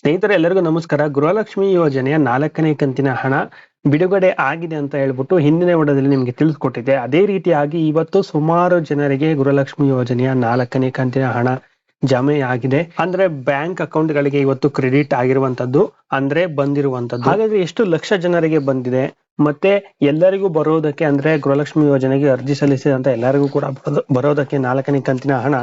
ಸ್ನೇಹಿತರೆ, ಎಲ್ಲರಿಗೂ ನಮಸ್ಕಾರ. ಗೃಹಲಕ್ಷ್ಮಿ ಯೋಜನೆಯ ನಾಲ್ಕನೇ ಕಂತಿನ ಹಣ ಬಿಡುಗಡೆ ಆಗಿದೆ ಅಂತ ಹೇಳ್ಬಿಟ್ಟು ಹಿಂದಿನ ವಡದಲ್ಲಿ ನಿಮಗೆ ತಿಳಿಸ್ಕೊಟ್ಟಿದ್ದೆ. ಅದೇ ರೀತಿಯಾಗಿ ಇವತ್ತು ಸುಮಾರು ಜನರಿಗೆ ಗೃಹಲಕ್ಷ್ಮಿ ಯೋಜನೆಯ ನಾಲ್ಕನೇ ಕಂತಿನ ಹಣ ಜಮೆ ಆಗಿದೆ ಅಂದ್ರೆ ಬ್ಯಾಂಕ್ ಅಕೌಂಟ್ ಗಳಿಗೆ ಇವತ್ತು ಕ್ರೆಡಿಟ್ ಆಗಿರುವಂತದ್ದು ಅಂದ್ರೆ ಬಂದಿರುವಂತದ್ದು ಹಾಗಾದ್ರೆ ಎಷ್ಟು ಲಕ್ಷ ಜನರಿಗೆ ಬಂದಿದೆ? ಮತ್ತೆ ಎಲ್ಲರಿಗೂ ಬರೋದಕ್ಕೆ ಅಂದ್ರೆ ಗೃಹಲಕ್ಷ್ಮಿ ಯೋಜನೆಗೆ ಅರ್ಜಿ ಸಲ್ಲಿಸಿದಂತ ಎಲ್ಲರಿಗೂ ಕೂಡ ಬರೋದು- ಬರೋದಕ್ಕೆ ನಾಲ್ಕನೇ ಕಂತಿನ ಹಣ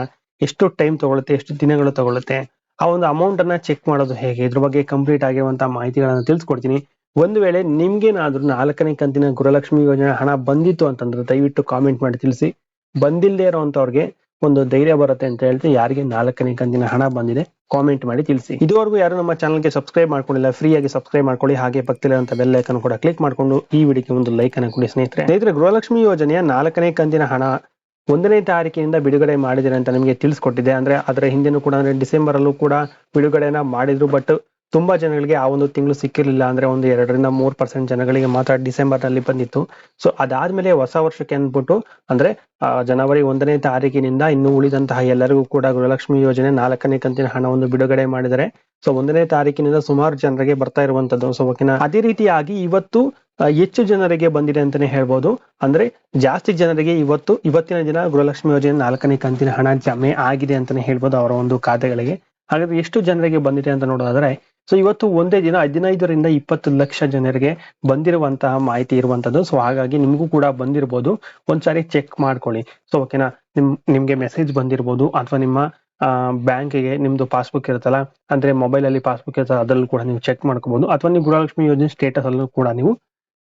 ಎಷ್ಟು ಟೈಮ್ ತಗೊಳುತ್ತೆ, ಎಷ್ಟು ದಿನಗಳು ತಗೊಳುತ್ತೆ? ಆ ಒಂದು ಅಮೌಂಟ್ ಅನ್ನ ಚೆಕ್ ಮಾಡೋದು ಹೇಗೆ? ಇದ್ರ ಬಗ್ಗೆ ಕಂಪ್ಲೀಟ್ ಆಗಿರುವಂತಹ ಮಾಹಿತಿಗಳನ್ನ ತಿಳಿಸ್ಕೊಡ್ತೀನಿ. ಒಂದು ವೇಳೆ ನಿಮ್ಗೇನಾದ್ರೂ ನಾಲ್ಕನೇ ಕಂತಿನ ಗೃಹಲಕ್ಷ್ಮಿ ಯೋಜನೆ ಹಣ ಬಂದಿತ್ತು ಅಂತಂದ್ರೆ ದಯವಿಟ್ಟು ಕಾಮೆಂಟ್ ಮಾಡಿ ತಿಳಿಸಿ. ಬಂದಿಲ್ಲದೆ ಇರೋಂಥವ್ರಿಗೆ ಒಂದು ಧೈರ್ಯ ಬರುತ್ತೆ ಅಂತ ಹೇಳ್ತೀನಿ. ಯಾರಿಗೆ ನಾಲ್ಕನೇ ಕಂತಿನ ಹಣ ಬಂದಿದೆ ಕಾಮೆಂಟ್ ಮಾಡಿ ತಿಳಿಸಿ. ಇದುವರೆಗೂ ಯಾರು ನಮ್ಮ ಚಾನಲ್ಗೆ ಸಬ್ಸ್ಕ್ರೈಬ್ ಮಾಡ್ಕೊಂಡಿಲ್ಲ ಫ್ರೀ ಆಗಿ ಸಬ್ಸ್ಕ್ರೈಬ್ ಮಾಡ್ಕೊಳ್ಳಿ. ಹಾಗೆ ಪಕ್ಕದಲ್ಲಿರುವಂತ ಬೆಲ್ ಐಕನ್ ಕೂಡ ಕ್ಲಿಕ್ ಮಾಡ್ಕೊಂಡು ಈ ವಿಡಿಯೋಗೆ ಒಂದು ಲೈಕ್ ಅನ್ನು ಕೊಡಿ ಸ್ನೇಹಿತರೆ. ಸ್ನೇಹಿತರೆ, ಗೃಹಲಕ್ಷ್ಮಿ ಯೋಜನೆಯ ನಾಲ್ಕನೇ ಕಂತಿನ ಹಣ ಒಂದನೇ ತಾರೀಕಿನಿಂದ ಬಿಡುಗಡೆ ಮಾಡಿದರೆ ಅಂತ ನಿಮಗೆ ತಿಳಿಸ್ಕೊಟ್ಟಿದೆ. ಅಂದ್ರೆ ಅದರ ಹಿಂದೆನೂ ಕೂಡ, ಅಂದ್ರೆ ಡಿಸೆಂಬರ್ ಅಲ್ಲೂ ಕೂಡ ಬಿಡುಗಡೆನ ಮಾಡಿದ್ರು ಬಟ್ ತುಂಬಾ ಜನಗಳಿಗೆ ಆ ಒಂದು ತಿಂಗಳು ಸಿಕ್ಕಿರಲಿಲ್ಲ. ಅಂದ್ರೆ ಒಂದು ಎರಡರಿಂದ ಮೂರ್ ಪರ್ಸೆಂಟ್ ಜನಗಳಿಗೆ ಮಾತ್ರ ಡಿಸೆಂಬರ್ನಲ್ಲಿ ಬಂದಿತ್ತು. ಸೊ ಅದಾದ್ಮೇಲೆ ಹೊಸ ವರ್ಷಕ್ಕೆ ಅಂದ್ಬಿಟ್ಟು, ಅಂದ್ರೆ ಜನವರಿ ಒಂದನೇ ತಾರೀಕಿನಿಂದ ಇನ್ನು ಉಳಿದಂತಹ ಎಲ್ಲರಿಗೂ ಕೂಡ ಗೃಹಲಕ್ಷ್ಮಿ ಯೋಜನೆ ನಾಲ್ಕನೇ ಕಂತಿನ ಹಣವನ್ನು ಬಿಡುಗಡೆ ಮಾಡಿದರೆ ಸೊ ಒಂದನೇ ತಾರೀಕಿನಿಂದ ಸುಮಾರು ಜನರಿಗೆ ಬರ್ತಾ ಇರುವಂತದ್ದು. ಸೊ ಓಕೆನಾ ಅದೇ ರೀತಿಯಾಗಿ ಇವತ್ತು ಹೆಚ್ಚು ಜನರಿಗೆ ಬಂದಿದೆ ಅಂತಾನೆ ಹೇಳ್ಬೋದು. ಅಂದ್ರೆ ಜಾಸ್ತಿ ಜನರಿಗೆ ಇವತ್ತು, ಇವತ್ತಿನ ದಿನ ಗೃಹಲಕ್ಷ್ಮಿ ಯೋಜನೆ ನಾಲ್ಕನೇ ಕಂತಿನ ಹಣ ಜಮೆ ಆಗಿದೆ ಅಂತಾನೆ ಹೇಳ್ಬೋದು ಅವರ ಒಂದು ಖಾತೆಗಳಿಗೆ. ಹಾಗಾದ್ರೆ ಎಷ್ಟು ಜನರಿಗೆ ಬಂದಿದೆ ಅಂತ ನೋಡೋದಾದ್ರೆ, ಸೊ ಇವತ್ತು ಒಂದೇ ದಿನ ಹದಿನೈದರಿಂದ ಇಪ್ಪತ್ತು ಲಕ್ಷ ಜನರಿಗೆ ಬಂದಿರುವಂತಹ ಮಾಹಿತಿ ಇರುವಂತದ್ದು. ಸೊ ಹಾಗಾಗಿ ನಿಮಗೂ ಕೂಡ ಬಂದಿರಬಹುದು ಒಂದ್ಸಾರಿ ಚೆಕ್ ಮಾಡ್ಕೊಳ್ಳಿ. ಸೊ ಓಕೆನಾ? ನಿಮ್, ನಿಮ್ಗೆ ಮೆಸೇಜ್ ಬಂದಿರ್ಬೋದು. ಅಥವಾ ನಿಮ್ಮ ಬ್ಯಾಂಕಿಗೆ ನಿಮ್ದು ಪಾಸ್ಬುಕ್ ಇರುತ್ತಲ್ಲ, ಅಂದ್ರೆ ಮೊಬೈಲ್ ಅಲ್ಲಿ ಪಾಸ್ಬುಕ್ ಇರುತ್ತಲ್ಲ, ಅದರಲ್ಲೂ ಕೂಡ ನೀವು ಚೆಕ್ ಮಾಡ್ಕೋಬಹುದು ಅಥವಾ ನೀವು ಗೃಹಲಕ್ಷ್ಮಿ ಯೋಜನೆ ಸ್ಟೇಟಸ್ ಅಲ್ಲೂ ಕೂಡ ನೀವು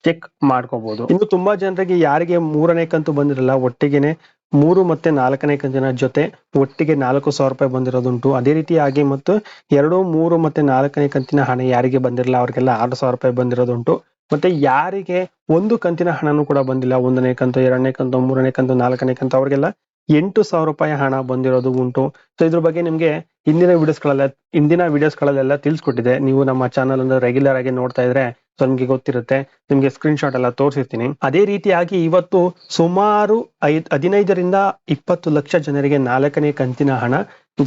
ಚೆಕ್ ಮಾಡ್ಕೋಬಹುದು ಇನ್ನು ತುಂಬಾ ಜನರಿಗೆ ಯಾರಿಗೆ ಮೂರನೇ ಕಂತು ಬಂದಿರಲ್ಲ, ಒಟ್ಟಿಗೆನೆ ಮೂರು ಮತ್ತೆ ನಾಲ್ಕನೇ ಕಂತಿನ ಜೊತೆ ಒಟ್ಟಿಗೆ ನಾಲ್ಕು ಸಾವಿರ ರೂಪಾಯಿ ಬಂದಿರೋದುಂಟು. ಅದೇ ರೀತಿಯಾಗಿ ಮತ್ತು ಎರಡು, ಮೂರು ಮತ್ತೆ ನಾಲ್ಕನೇ ಕಂತಿನ ಹಣ ಯಾರಿಗೆ ಬಂದಿರಲ್ಲ, ಅವ್ರಿಗೆಲ್ಲ ಆರು ಸಾವಿರ ರೂಪಾಯಿ ಬಂದಿರೋದುಂಟು. ಮತ್ತೆ ಯಾರಿಗೆ ಒಂದು ಕಂತಿನ ಹಣನೂ ಕೂಡ ಬಂದಿಲ್ಲ, ಒಂದನೇ ಕಂತು, ಎರಡನೇ ಕಂತು, ಮೂರನೇ ಕಂತು, ನಾಲ್ಕನೇ ಕಂತು, ಅವ್ರಿಗೆಲ್ಲ ಎಂಟು ಸಾವಿರ ರೂಪಾಯಿ ಹಣ ಬಂದಿರೋದು ಉಂಟು. ಸೊ ಇದ್ರ ಬಗ್ಗೆ ನಿಮ್ಗೆ ಹಿಂದಿನ ವಿಡಿಯೋಸ್ಗಳೆಲ್ಲ ಹಿಂದಿನ ವಿಡಿಯೋಸ್ಗಳಲ್ಲೆಲ್ಲ ತಿಳಿಸ್ಕೊಟ್ಟಿದೆ ನೀವು ನಮ್ಮ ಚಾನಲ್ ಅನ್ನು ರೆಗ್ಯುಲರ್ ಆಗಿ ನೋಡ್ತಾ ಇದ್ರೆ ಸೊ ನಿಮ್ಗೆ ಗೊತ್ತಿರುತ್ತೆ. ನಿಮ್ಗೆ ಸ್ಕ್ರೀನ್ ಶಾಟ್ ಎಲ್ಲ ತೋರಿಸಿರ್ತೀನಿ. ಅದೇ ರೀತಿಯಾಗಿ ಇವತ್ತು ಸುಮಾರು ಐದ್, ಹದಿನೈದರಿಂದ ಇಪ್ಪತ್ತು ಲಕ್ಷ ಜನರಿಗೆ ನಾಲ್ಕನೇ ಕಂತಿನ ಹಣ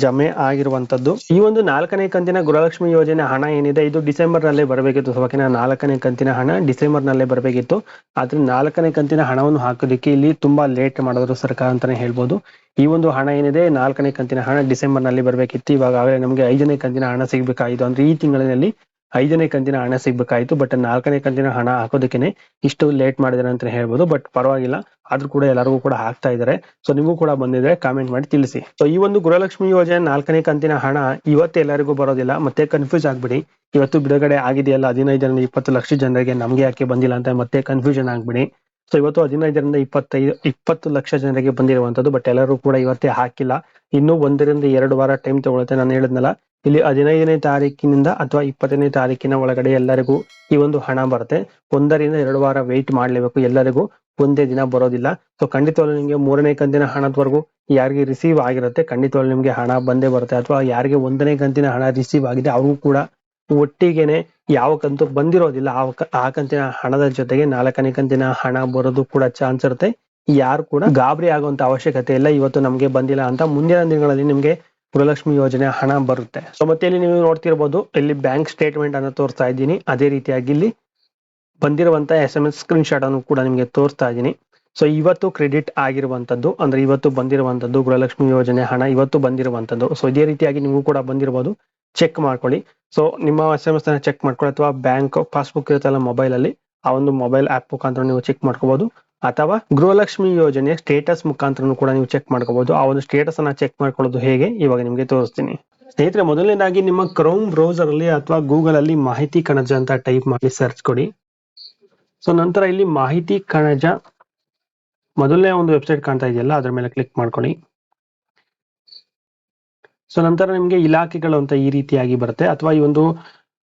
ಜಮೆ ಆಗಿರುವಂತದ್ದು ಈ ಒಂದು ನಾಲ್ಕನೇ ಕಂತಿನ ಗೃಹಲಕ್ಷ್ಮಿ ಯೋಜನೆ ಹಣ ಏನಿದೆ, ಇದು ಡಿಸೆಂಬರ್ ನಲ್ಲೇ ಬರಬೇಕಿತ್ತು. ಸೊ ಓಕೆನಾ ನಾಲ್ಕನೇ ಕಂತಿನ ಹಣ ಡಿಸೆಂಬರ್ ನಲ್ಲೇ ಬರಬೇಕಿತ್ತು. ಆದ್ರೆ ನಾಲ್ಕನೇ ಕಂತಿನ ಹಣವನ್ನು ಹಾಕೋದಕ್ಕೆ ಇಲ್ಲಿ ತುಂಬಾ ಲೇಟ್ ಮಾಡಿದ್ರು ಸರ್ಕಾರ ಅಂತಾನೆ ಹೇಳ್ಬೋದು. ಈ ಒಂದು ಹಣ ಏನಿದೆ, ನಾಲ್ಕನೇ ಕಂತಿನ ಹಣ ಡಿಸೆಂಬರ್ನಲ್ಲಿ ಬರಬೇಕಿತ್ತು ಇವಾಗಲೇ ನಮಗೆ ಐದನೇ ಕಂತಿನ ಹಣ ಸಿಗ್ಬೇಕಾಯಿತು. ಅಂದ್ರೆ ಈ ತಿಂಗಳಿನಲ್ಲಿ ಐದನೇ ಕಂತಿನ ಹಣ ಸಿಗ್ಬೇಕಾಯ್ತು ಬಟ್ ನಾಲ್ಕನೇ ಕಂತಿನ ಹಣ ಹಾಕೋದಕ್ಕೆ ಇಷ್ಟು ಲೇಟ್ ಮಾಡಿದಾರೆ ಅಂತ ಹೇಳ್ಬೋದು ಬಟ್ ಪರವಾಗಿಲ್ಲ. ಆದ್ರೂ ಕೂಡ ಎಲ್ಲರಿಗೂ ಕೂಡ ಹಾಕ್ತಾ ಇದಾರೆ. ಸೊ ನಿಮಗೂ ಕೂಡ ಬಂದಿದ್ರೆ ಕಾಮೆಂಟ್ ಮಾಡಿ ತಿಳಿಸಿ. ಸೊ ಈ ಒಂದು ಗೃಹಲಕ್ಷ್ಮಿ ಯೋಜನೆ ನಾಲ್ಕನೇ ಕಂತಿನ ಹಣ ಇವತ್ತು ಎಲ್ಲರಿಗೂ ಬರೋದಿಲ್ಲ. ಮತ್ತೆ ಕನ್ಫ್ಯೂಸ್ ಆಗ್ಬಿಡಿ. ಇವತ್ತು ಬಿಡುಗಡೆ ಆಗಿದೆಯಲ್ಲ ಹದಿನೈದರಿಂದ ಇಪ್ಪತ್ತು ಲಕ್ಷ ಜನರಿಗೆ, ನಮ್ಗೆ ಯಾಕೆ ಬಂದಿಲ್ಲ ಅಂತ ಮತ್ತೆ ಕನ್ಫ್ಯೂಷನ್ ಆಗ್ಬಿಡಿ. ಸೊ ಇವತ್ತು ಹದಿನೈದರಿಂದ ಇಪ್ಪತ್ತೈದು, ಇಪ್ಪತ್ತು ಲಕ್ಷ ಜನರಿಗೆ ಬಂದಿರುವಂತದ್ದು ಬಟ್ ಎಲ್ಲರೂ ಕೂಡ ಇವತ್ತೇ ಹಾಕಿಲ್ಲ. ಇನ್ನು ಒಂದರಿಂದ ಎರಡು ವಾರ ಟೈಮ್ ತಗೊಳುತ್ತೆ ನಾನು ಹೇಳಿದ್ನಲ್ಲ. ಇಲ್ಲಿ ಹದಿನೈದನೇ ತಾರೀಕಿನಿಂದ ಅಥವಾ ಇಪ್ಪತ್ತನೇ ತಾರೀಕಿನ ಒಳಗಡೆ ಎಲ್ಲರಿಗೂ ಈ ಒಂದು ಹಣ ಬರುತ್ತೆ. ಒಂದರಿಂದ ಎರಡು ವಾರ ವೆಯ್ಟ್ ಮಾಡ್ಲೇಬೇಕು ಎಲ್ಲರಿಗೂ. ಒಂದೇ ದಿನ ಬರೋದಿಲ್ಲ. ಸೊ ಖಂಡಿತವಾಗ್ಲೂ ನಿಮಗೆ ಮೂರನೇ ಕಂತಿನ ಹಣದವರೆಗೂ ಯಾರಿಗೆ ರಿಸೀವ್ ಆಗಿರುತ್ತೆ, ಖಂಡಿತವಾಗ್ಲೂ ನಿಮಗೆ ಹಣ ಬಂದೇ ಬರುತ್ತೆ. ಅಥವಾ ಯಾರಿಗೆ ಒಂದನೇ ಕಂತಿನ ಹಣ ರಿಸೀವ್ ಆಗಿದೆ, ಅವ್ರಿಗೂ ಕೂಡ ಒಟ್ಟಿಗೆನೆ ಯಾವ ಕಂತು ಬಂದಿರೋದಿಲ್ಲ. ಆ ಕಂತಿನ ಹಣದ ಜೊತೆಗೆ ನಾಲ್ಕನೇ ಕಂತಿನ ಹಣ ಬರೋದು ಕೂಡ ಚಾನ್ಸ್ ಇರುತ್ತೆ. ಯಾರು ಕೂಡ ಗಾಬರಿ ಆಗುವಂತ ಅವಶ್ಯಕತೆ ಇಲ್ಲ. ಇವತ್ತು ನಮ್ಗೆ ಬಂದಿಲ್ಲ ಅಂತ ಮುಂದಿನ ದಿನಗಳಲ್ಲಿ ನಿಮ್ಗೆ ಗೃಹಲಕ್ಷ್ಮಿ ಯೋಜನೆ ಹಣ ಬರುತ್ತೆ. ಸೊ ಮತ್ತೆ ಇಲ್ಲಿ ನೀವು ನೋಡ್ತಿರ್ಬೋದು, ಇಲ್ಲಿ ಬ್ಯಾಂಕ್ ಸ್ಟೇಟ್ಮೆಂಟ್ ಅನ್ನು ತೋರಿಸ್ತಾ ಇದ್ದೀನಿ. ಅದೇ ರೀತಿಯಾಗಿ ಇಲ್ಲಿ ಬಂದಿರುವಂತ S M S screenshot ಅನ್ನು ಕೂಡ ನಿಮ್ಗೆ ತೋರಿಸ್ತಾ ಇದ್ದೀನಿ. ಸೊ ಇವತ್ತು ಕ್ರೆಡಿಟ್ ಆಗಿರುವಂತದ್ದು, ಅಂದ್ರೆ ಇವತ್ತು ಬಂದಿರುವಂತದ್ದು ಗೃಹಲಕ್ಷ್ಮಿ ಯೋಜನೆ ಹಣ ಇವತ್ತು ಬಂದಿರುವಂತದ್ದು. ಸೊ ಇದೇ ರೀತಿಯಾಗಿ ನೀವು ಕೂಡ ಬಂದಿರಬಹುದು ಚೆಕ್ ಮಾಡ್ಕೊಳ್ಳಿ. ಸೊ ನಿಮ್ಮ ಎಸ್ ಎಂ ಎಸ್ ಅನ್ನ ಚೆಕ್ ಮಾಡ್ಕೊಳ್ಳಿ, ಅಥವಾ ಬ್ಯಾಂಕ್ ಪಾಸ್ಬುಕ್ ಇರುತ್ತಲ್ಲ ಮೊಬೈಲ್ ಅಲ್ಲಿ, ಆ ಒಂದು ಮೊಬೈಲ್ ಆಪ್ ಮುಖಾಂತರ ನೀವು ಚೆಕ್ ಮಾಡ್ಕೋಬಹುದು ಅಥವಾ ಗೃಹಲಕ್ಷ್ಮಿ ಯೋಜನೆ ಸ್ಟೇಟಸ್ ಮುಖಾಂತರ ಕೂಡ ನೀವು ಚೆಕ್ ಮಾಡ್ಕೋಬಹುದು ಆ ಒಂದು ಸ್ಟೇಟಸ್ ಅನ್ನ ಚೆಕ್ ಮಾಡ್ಕೊಳ್ಳೋದು ಹೇಗೆ, ಇವಾಗ ನಿಮಗೆ ತೋರಿಸ್ತೀನಿ. ಸ್ನೇಹಿತರೆ, ಮೊದಲನೇದಾಗಿ ನಿಮ್ಮ ಕ್ರೋಮ್ ಬ್ರೌಸರ್ ಅಲ್ಲಿ ಅಥವಾ ಗೂಗಲ್ ಅಲ್ಲಿ ಮಾಹಿತಿ ಕಣಜ ಅಂತ ಟೈಪ್ ಮಾಡಿ ಸರ್ಚ್ ಕೊಡಿ. ಸೊ ನಂತರ ಇಲ್ಲಿ ಮಾಹಿತಿ ಕಣಜ ಮೊದಲನೇ ಒಂದು ವೆಬ್ಸೈಟ್ ಕಾಣ್ತಾ ಇದೆಯಲ್ಲ, ಅದ್ರ ಮೇಲೆ ಕ್ಲಿಕ್ ಮಾಡ್ಕೊಳ್ಳಿ. ಸೊ, ನಂತರ ನಿಮಗೆ ಇಲಾಖೆಗಳು ಅಂತ ಈ ರೀತಿಯಾಗಿ ಬರುತ್ತೆ. ಅಥವಾ ಈ ಒಂದು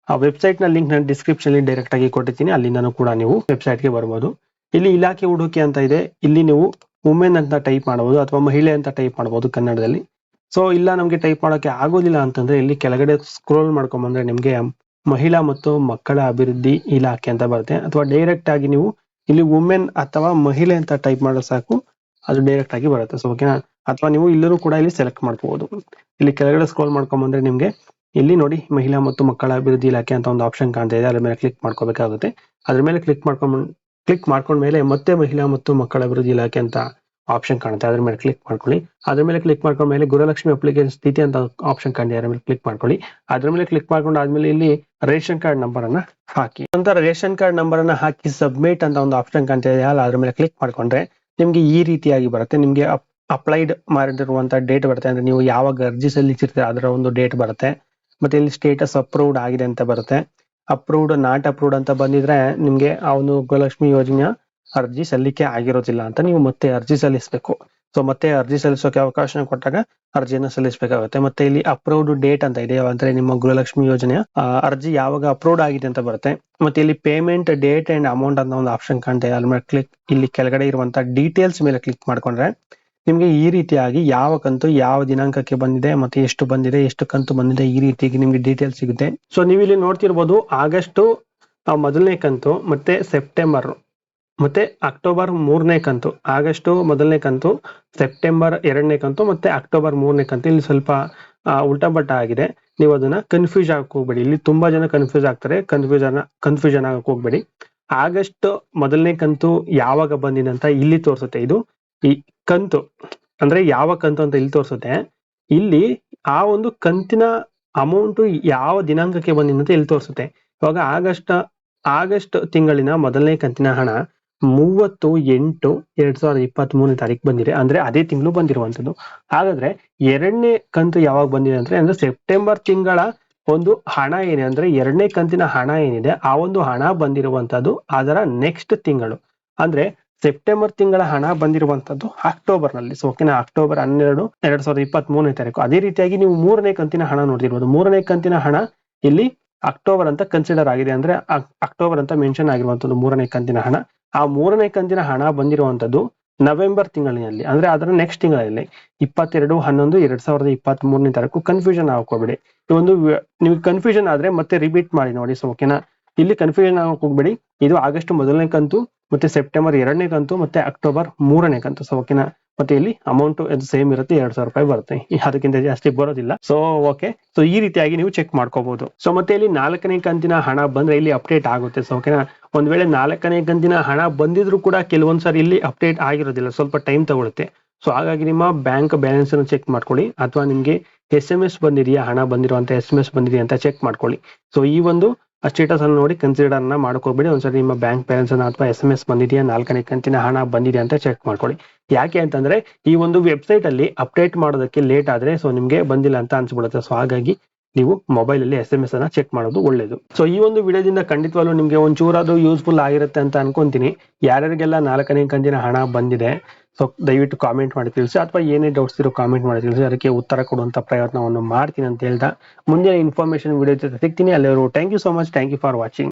ವೆಬ್ಸೈಟ್ನ ಲಿಂಕ್ ನಾನು ಡಿಸ್ಕ್ರಿಪ್ಷನ್ ಡೈರೆಕ್ಟ್ ಆಗಿ ಕೊಟ್ಟಿದ್ದೀನಿ ಅಲ್ಲಿಂದನೂ ಕೂಡ ನೀವು ವೆಬ್ಸೈಟ್ಗೆ ಬರ್ಬೋದು. ಇಲ್ಲಿ ಇಲಾಖೆ ಹುಡುಕಿ ಅಂತ ಇದೆ. ಇಲ್ಲಿ ನೀವು ವುಮೆನ್ ಅಂತ ಟೈಪ್ ಮಾಡಬಹುದು ಅಥವಾ ಮಹಿಳೆ ಅಂತ ಟೈಪ್ ಮಾಡಬಹುದು ಕನ್ನಡದಲ್ಲಿ. ಸೊ, ಇಲ್ಲ ನಮಗೆ ಟೈಪ್ ಮಾಡೋಕೆ ಆಗೋದಿಲ್ಲ ಅಂತಂದ್ರೆ ಇಲ್ಲಿ ಕೆಳಗಡೆ ಸ್ಕ್ರೋಲ್ ಮಾಡ್ಕೊಂಡ್ ಬಂದ್ರೆ ನಿಮ್ಗೆ ಮಹಿಳಾ ಮತ್ತು ಮಕ್ಕಳ ಅಭಿವೃದ್ಧಿ ಇಲಾಖೆ ಅಂತ ಬರುತ್ತೆ. ಅಥವಾ ಡೈರೆಕ್ಟ್ ಆಗಿ ನೀವು ಇಲ್ಲಿ ವುಮೆನ್ ಅಥವಾ ಮಹಿಳೆ ಅಂತ ಟೈಪ್ ಮಾಡಿದ್ರೆ ಸಾಕು, ಅದು ಡೈರೆಕ್ಟ್ ಆಗಿ ಬರುತ್ತೆ. ಸೊ ಓಕೆನಾ ಅಥವಾ ನೀವು ಇಲ್ಲರೂ ಕೂಡ ಇಲ್ಲಿ ಸೆಲೆಕ್ಟ್ ಮಾಡ್ಕೋಬಹುದು ಇಲ್ಲಿ ಕೆಳಗಡೆ ಸ್ಕ್ರೋಲ್ ಮಾಡ್ಕೊಂಡ್ ಬಂದ್ರೆ ನಿಮಗೆ ಇಲ್ಲಿ ನೋಡಿ ಮಹಿಳಾ ಮತ್ತು ಮಕ್ಕಳ ಅಭಿವೃದ್ಧಿ ಇಲಾಖೆ ಅಂತ ಒಂದು ಆಪ್ಷನ್ ಕಾಣ್ತಾ ಇದೆ. ಅದ್ರ ಮೇಲೆ ಕ್ಲಿಕ್ ಮಾಡ್ಕೋಬೇಕಾಗುತ್ತೆ. ಅದ್ರ ಮೇಲೆ ಕ್ಲಿಕ್ ಮಾಡ್ಕೊಂಡ್ ಕ್ಲಿಕ್ ಮಾಡ್ಕೊಂಡ್ಮೇಲೆ ಮತ್ತೆ ಮಹಿಳಾ ಮತ್ತು ಮಕ್ಕಳ ಅಭಿವೃದ್ಧಿ ಇಲಾಖೆ ಅಂತ ಆಪ್ಷನ್ ಕಾಣುತ್ತೆ. ಅದ್ರ ಮೇಲೆ ಕ್ಲಿಕ್ ಮಾಡ್ಕೊಳ್ಳಿ. ಅದ್ರ ಮೇಲೆ ಕ್ಲಿಕ್ ಮಾಡ್ಕೊಂಡ ಮೇಲೆ ಗುರುಲಕ್ಷ್ಮಿ ಅಪ್ಲಿಕೇಶನ್ ಸ್ಥಿತಿ ಅಂತ ಆಪ್ಷನ್ ಕಾಣಿದೆ ಅದ್ರ ಮೇಲೆ ಕ್ಲಿಕ್ ಮಾಡ್ಕೊಳ್ಳಿ. ಅದ್ರ ಮೇಲೆ ಕ್ಲಿಕ್ ಮಾಡ್ಕೊಂಡು ಆದ್ಮೇಲೆ ಇಲ್ಲಿ ರೇಷನ್ ಕಾರ್ಡ್ ನಂಬರ್ ಅನ್ನ ಹಾಕಿ. ನಂತರ ರೇಷನ್ ಕಾರ್ಡ್ ನಂಬರ್ ಅನ್ನ ಹಾಕಿ ಸಬ್ಮಿಟ್ ಅಂತ ಒಂದು ಆಪ್ಷನ್ ಕಾಣ್ತಾ ಇದೆ. ಅಲ್ಲ, ಅದ್ರ ಮೇಲೆ ಕ್ಲಿಕ್ ಮಾಡ್ಕೊಂಡ್ರೆ ನಿಮ್ಗೆ ಈ ರೀತಿಯಾಗಿ ಬರುತ್ತೆ. ನಿಮ್ಗೆ ಅಪ್ಲೈಡ್ ಮಾಡಿರುವಂತ ಡೇಟ್ ಬರುತ್ತೆ. ಅಂದ್ರೆ ನೀವು ಯಾವಾಗ ಅರ್ಜಿ ಸಲ್ಲಿಸಿರ್ತೀರ, ಅದರ ಒಂದು ಡೇಟ್ ಬರುತ್ತೆ. ಮತ್ತೆ ಇಲ್ಲಿ ಸ್ಟೇಟಸ್ ಅಪ್ರೂವ್ಡ್ ಆಗಿದೆ ಅಂತ ಬರುತ್ತೆ. ಅಪ್ರೂವ್ಡ್ ನಾಟ್ ಅಪ್ರೂವ್ಡ್ ಅಂತ ಬಂದಿದ್ರೆ ನಿಮ್ಗೆ ಒಂದು ಗೃಹಲಕ್ಷ್ಮಿ ಯೋಜನೆಯ ಅರ್ಜಿ ಸಲ್ಲಿಕೆ ಆಗಿರೋದಿಲ್ಲ ಅಂತ ನೀವು ಮತ್ತೆ ಅರ್ಜಿ ಸಲ್ಲಿಸಬೇಕು. ಸೊ ಮತ್ತೆ ಅರ್ಜಿ ಸಲ್ಲಿಸೋಕೆ ಅವಕಾಶ ಕೊಟ್ಟಾಗ ಅರ್ಜಿಯನ್ನು ಸಲ್ಲಿಸಬೇಕಾಗುತ್ತೆ. ಮತ್ತೆ ಇಲ್ಲಿ ಅಪ್ರೂವ್ಡ್ ಡೇಟ್ ಅಂತ ಇದೆ ಅಂದ್ರೆ ನಿಮ್ಮ ಗೃಹಲಕ್ಷ್ಮಿ ಯೋಜನೆಯ ಅರ್ಜಿ ಯಾವಾಗ ಅಪ್ರೂವ್ಡ್ ಆಗಿದೆ ಅಂತ ಬರುತ್ತೆ. ಮತ್ತೆ ಇಲ್ಲಿ ಪೇಮೆಂಟ್ ಡೇಟ್ ಅಂಡ್ ಅಮೌಂಟ್ ಅಂತ ಒಂದು ಆಪ್ಷನ್ ಕಾಣ್ತಾ ಇದೆ. ಮೇಲೆ ಕ್ಲಿಕ್ ಇಲ್ಲಿ ಕೆಳಗಡೆ ಇರುವಂತಹ ಡೀಟೇಲ್ಸ್ ಮೇಲೆ ಕ್ಲಿಕ್ ಮಾಡ್ಕೊಂಡ್ರೆ ನಿಮ್ಗೆ ಈ ರೀತಿಯಾಗಿ ಯಾವ ಕಂತು ಯಾವ ದಿನಾಂಕಕ್ಕೆ ಬಂದಿದೆ, ಮತ್ತೆ ಎಷ್ಟು ಬಂದಿದೆ, ಎಷ್ಟು ಕಂತು ಬಂದಿದೆ ಈ ರೀತಿಯಾಗಿ ನಿಮ್ಗೆ ಡೀಟೇಲ್ಸ್ ಸಿಗುತ್ತೆ. ಸೊ ನೀವು ಇಲ್ಲಿ ನೋಡ್ತಿರ್ಬೋದು, ಆಗಸ್ಟ್ ಮೊದಲನೇ ಕಂತು, ಮತ್ತೆ ಸೆಪ್ಟೆಂಬರ್ ಮತ್ತೆ ಅಕ್ಟೋಬರ್ ಮೂರನೇ ಕಂತು ಆಗಸ್ಟ್ ಮೊದಲನೇ ಕಂತು ಸೆಪ್ಟೆಂಬರ್ ಎರಡನೇ ಕಂತು ಮತ್ತೆ ಅಕ್ಟೋಬರ್ ಮೂರನೇ ಕಂತು. ಇಲ್ಲಿ ಸ್ವಲ್ಪ ಆ, ಉಲ್ಟಾ ಬಟ್ಟ ಆಗಿದೆ. ನೀವು ಅದನ್ನ ಕನ್ಫ್ಯೂಸ್ ಆಗಕ್ಕೆ ಹೋಗ್ಬೇಡಿ. ಇಲ್ಲಿ ತುಂಬಾ ಜನ ಕನ್ಫ್ಯೂಸ್ ಆಗ್ತಾರೆ. ಕನ್ಫ್ಯೂಷನ್ ಕನ್ಫ್ಯೂಷನ್ ಆಗಕ್ ಹೋಗ್ಬೇಡಿ. ಆಗಸ್ಟ್ ಮೊದಲನೇ ಕಂತು ಯಾವಾಗ ಬಂದಿದೆ ಅಂತ ಇಲ್ಲಿ ತೋರಿಸುತ್ತೆ ಇದು. ಈ ಕಂತು ಅಂದ್ರೆ ಯಾವ ಕಂತು ಅಂತ ಇಲ್ಲಿ ತೋರಿಸುತ್ತೆ. ಇಲ್ಲಿ ಆ ಒಂದು ಕಂತಿನ ಅಮೌಂಟ್ ಯಾವ ದಿನಾಂಕಕ್ಕೆ ಬಂದಿದೆ ಅಂತ ಇಲ್ಲಿ ತೋರಿಸುತ್ತೆ. ಇವಾಗ ಆಗಸ್ಟ್ ಆಗಸ್ಟ್ ತಿಂಗಳಿನ ಮೊದಲನೇ ಕಂತಿನ ಹಣ ಮೂವತ್ತು, ಎಂಟು, ಎರಡ್ ಸಾವಿರದ ಇಪ್ಪತ್ತ್ ಮೂರನೇ ತಾರೀಕು ಬಂದಿದೆ. ಅಂದ್ರೆ ಅದೇ ತಿಂಗಳು ಬಂದಿರುವಂತದ್ದು ಹಾಗಾದ್ರೆ ಎರಡನೇ ಕಂತು ಯಾವಾಗ ಬಂದಿದೆ ಅಂದ್ರೆ ಅಂದ್ರೆ ಸೆಪ್ಟೆಂಬರ್ ತಿಂಗಳ ಒಂದು ಹಣ ಏನಿದೆ, ಅಂದ್ರೆ ಎರಡನೇ ಕಂತಿನ ಹಣ ಏನಿದೆ, ಆ ಒಂದು ಹಣ ಬಂದಿರುವಂತದ್ದು ಅದರ ನೆಕ್ಸ್ಟ್ ತಿಂಗಳು. ಅಂದ್ರೆ ಸೆಪ್ಟೆಂಬರ್ ತಿಂಗಳ ಹಣ ಬಂದಿರುವಂತದ್ದು ಅಕ್ಟೋಬರ್ನಲ್ಲಿ ಸೊ ಓಕೆನಾ ಅಕ್ಟೋಬರ್ ಹನ್ನೆರಡು, ಎರಡ್ ಸಾವಿರದ ಇಪ್ಪತ್ತ್ ಮೂರನೇ ತಾರೀಕು. ಅದೇ ರೀತಿಯಾಗಿ ನೀವು ಮೂರನೇ ಕಂತಿನ ಹಣ ನೋಡ್ತಿರ್ಬೋದು. ಮೂರನೇ ಕಂತಿನ ಹಣ ಇಲ್ಲಿ ಅಕ್ಟೋಬರ್ ಅಂತ ಕನ್ಸಿಡರ್ ಆಗಿದೆ ಅಂದ್ರೆ ಅಕ್- ಅಕ್ಟೋಬರ್ ಅಂತ ಮೆನ್ಷನ್ ಆಗಿರುವಂತದ್ದು ಮೂರನೇ ಕಂತಿನ ಹಣ. ಆ ಮೂರನೇ ಕಂತಿನ ಹಣ ಬಂದಿರುವಂತದ್ದು ನವೆಂಬರ್ ತಿಂಗಳಿನಲ್ಲಿ, ಅಂದ್ರೆ ಅದರ ನೆಕ್ಸ್ಟ್ ತಿಂಗಳಲ್ಲಿ. ಇಪ್ಪತ್ತೆರಡು, ಹನ್ನೊಂದು, ಎರಡ್ ಸಾವಿರದ ಇಪ್ಪತ್ತ್ ಮೂರನೇ ತಾರೀಕು ಕನ್ಫ್ಯೂಷನ್ ಹಾಕೋಬೇಡಿ ಈ ಒಂದು ನಿಮ್ಗೆ ಕನ್ಫ್ಯೂಷನ್ ಆದ್ರೆ ಮತ್ತೆ ರಿಪೀಟ್ ಮಾಡಿ ನೋಡಿ ಸೊ ಓಕೆನಾ ಇಲ್ಲಿ ಕನ್ಫ್ಯೂಷನ್ ಆಗಕ್ ಹೋಗ್ಬೇಡಿ. ಇದು ಆಗಸ್ಟ್ ಮೊದಲನೇ ಕಂತು, ಮತ್ತೆ ಸೆಪ್ಟೆಂಬರ್ ಎರಡನೇ ಕಂತು, ಮತ್ತೆ ಅಕ್ಟೋಬರ್ ಮೂರನೇ ಕಂತು ಸೊ ಓಕೆನಾ ಮತ್ತೆ ಇಲ್ಲಿ ಅಮೌಂಟ್ ಸೇಮ್ ಇರುತ್ತೆ, ಎರಡ್ ಸಾವಿರ ರೂಪಾಯಿ ಬರುತ್ತೆ. ಅದಕ್ಕಿಂತ ಜಾಸ್ತಿ ಬರೋದಿಲ್ಲ. ಸೊ ಓಕೆ ಸೊ ಈ ರೀತಿಯಾಗಿ ನೀವು ಚೆಕ್ ಮಾಡ್ಕೋಬಹುದು ಸೊ ಮತ್ತೆ ಇಲ್ಲಿ ನಾಲ್ಕನೇ ಕಂತಿನ ಹಣ ಬಂದ್ರೆ ಇಲ್ಲಿ ಅಪ್ಡೇಟ್ ಆಗುತ್ತೆ. ಸೊ ಓಕೆನಾ ಒಂದ್ ವೇಳೆ ನಾಲ್ಕನೇ ಕಂತಿನ ಹಣ ಬಂದಿದ್ರು ಕೂಡ ಕೆಲವೊಂದ್ ಸಾರಿ ಇಲ್ಲಿ ಅಪ್ಡೇಟ್ ಆಗಿರೋದಿಲ್ಲ. ಸ್ವಲ್ಪ ಟೈಮ್ ತಗೊಳುತ್ತೆ. ಸೊ ಹಾಗಾಗಿ ನಿಮ್ಮ ಬ್ಯಾಂಕ್ ಬ್ಯಾಲೆನ್ಸ್ ಅನ್ನು ಚೆಕ್ ಮಾಡ್ಕೊಳ್ಳಿ. ಅಥವಾ ನಿಮ್ಗೆ ಎಸ್ ಎಂ ಎಸ್ ಬಂದಿದೆಯಾ? ಹಣ ಬಂದಿರುವಂತ ಎಸ್ ಎಂ ಎಸ್ ಬಂದಿದೆಯಾ ಅಂತ ಚೆಕ್ ಮಾಡ್ಕೊಳ್ಳಿ. ಸೊ ಈ ಒಂದು ಸ್ಟೇಟಸ್ ಅನ್ನು ನೋಡಿ ಕನ್ಸಿಡರ್ ಅನ್ನ ಮಾಡ್ಕೋಬೇಡಿ ಒಂದ್ಸರಿ ನಿಮ್ಮ ಬ್ಯಾಂಕ್ ಬ್ಯಾಲೆನ್ಸ್ ಅನ್ನ ಅಥವಾ ಎಸ್ ಎಂ ಎಸ್ ಬಂದಿದೆಯಾ, ನಾಲ್ಕನೇ ಕಂತಿನ ಹಣ ಬಂದಿದೆ ಅಂತ ಚೆಕ್ ಮಾಡ್ಕೊಳ್ಳಿ. ಯಾಕೆ ಅಂತಂದ್ರೆ ಈ ಒಂದು ವೆಬ್ಸೈಟ್ ಅಲ್ಲಿ ಅಪ್ಡೇಟ್ ಮಾಡೋದಕ್ಕೆ ಲೇಟ್ ಆದ್ರೆ ಸೊ ನಿಮ್ಗೆ ಬಂದಿಲ್ಲ ಅಂತ ಅನ್ಸ್ಬಿಡುತ್ತೆ. ಸೊ ಹಾಗಾಗಿ ನೀವು ಮೊಬೈಲ್ ಅಲ್ಲಿ ಎಸ್ ಎಂ ಎಸ್ ಅನ್ನ ಚೆಕ್ ಮಾಡೋದು ಒಳ್ಳೇದು. ಸೊ ಈ ಒಂದು ವಿಡಿಯೋದಿಂದ ಖಂಡಿತವಾಗ್ಲೂ ನಿಮ್ಗೆ ಒಂಚೂರಾದ್ರೂ ಯೂಸ್ಫುಲ್ ಆಗಿರುತ್ತೆ ಅಂತ ಅನ್ಕೊಂತೀನಿ. ಯಾರ್ಯಾರಿಗೆಲ್ಲ ನಾಲ್ಕನೇ ಕಂತಿನ ಹಣ ಬಂದಿದೆ ಸೊ ದಯವಿಟ್ಟು ಕಾಮೆಂಟ್ ಮಾಡಿ ತಿಳಿಸಿ. ಅಥವಾ ಏನೇ ಡೌಟ್ಸ್ ಇರೋ ಕಾಮೆಂಟ್ ಮಾಡಿ ತಿಳಿಸಿ. ಅದಕ್ಕೆ ಉತ್ತರ ಕೊಡುವಂತ ಪ್ರಯತ್ನವನ್ನು ಮಾಡ್ತೀನಿ ಅಂತ ಹೇಳ್ದ ಮುಂದಿನ ಇನ್ಫಾರ್ಮೇಶನ್ ವಿಡಿಯೋ ಜೊತೆ ಸಿಗ್ತೀನಿ. ಅಲ್ಲಿವರು thank you so much thank you for watching